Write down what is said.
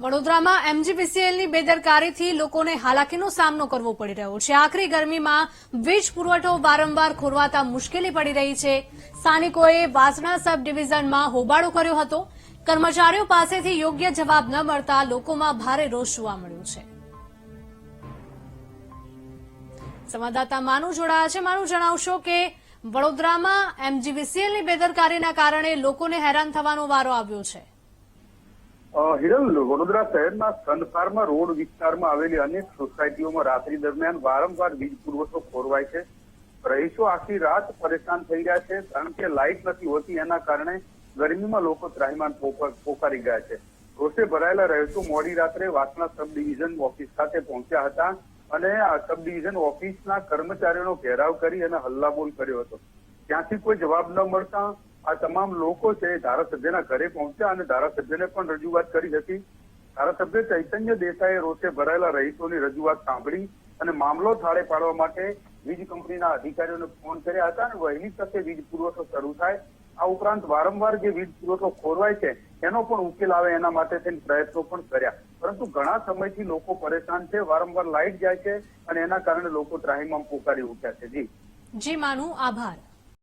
વડોદરામાં એમજીપીસીએલની બેદરકારીથી લોકોને હાલાકીનો સામનો કરવો પડી રહ્યો છે. આખરી ગરમીમાં વીજ પુરવઠો વારંવાર ખોરવાતા મુશ્કેલી પડી રહી છે. સ્થાનિકોએ વાસણા સબ ડિવિઝનમાં હોબાળો કર્યો હતો. કર્મચારીઓ પાસેથી યોગ્ય જવાબ ન મળતા લોકોમાં ભારે રોષ જોવા મળ્યો છે. સંવાદદાતા માનુ જોડાયા છે. માનુ, જણાવશો કે વડોદરામાં એમજીવીસીએલની બેદરકારીના કારણે લોકોને હેરાન થવાનો વારો આવ્યો છે. હિરલ, વડોદરા શહેરના સનફાર્મા રોડ વિસ્તારમાં આવેલી અનેક સોસાયટીઓમાં રાત્રિ દરમિયાન વારંવાર વીજ પુરવઠો ખોરવાય છે. રહીશો આખી રાત પરેશાન થઈ રહ્યા છે કારણ કે લાઇટ નથી હોતી, એના કારણે ગરમીમાં લોકો ત્રાહીમાન પોક- પોકારી ગયા છે. રોષે ભરાયેલા રહીશો મોડી રાત્રે વાસણા સબ ડિવિઝન ઓફિસ ખાતે પહોંચ્યા હતા અને આ સબ ડિવિઝન ઓફિસના કર્મચારીઓનો ઘેરાવ કરી અને હલ્લાબોલ કર્યો હતો. ત્યાંથી કોઈ જવાબ ન મળતા. આ તમામ લોકો છે ધારાસભ્યના ઘરે પહોંચ્યા અને ધારાસભ્યને પણ રજૂઆત કરી હતી. ધારાસભ્ય ચૈતન્ય દેસાઈએ રોષે ભરાયેલા રહીશોની રજૂઆત સાંભળી અને મામલો થાળે પાડવા માટે વીજ કંપનીના અધિકારીઓને ફોન કર્યા હતા અને વહેલી તકે વીજ પુરવઠો શરૂ થાય. આ ઉપરાંત વારંવાર જે વીજ પુરવઠો ખોરવાય છે, એનો પણ ઉકેલ આવે એના માટે થઈને પ્રયત્નો પણ કર્યા. પરંતુ ઘણા સમયથી લોકો પરેશાન છે, વારંવાર લાઇટ જાય છે અને એના કારણે લોકો ત્રાહિમામ પોકારી ઉઠ્યા છે. જી. જી, માનું. આભાર.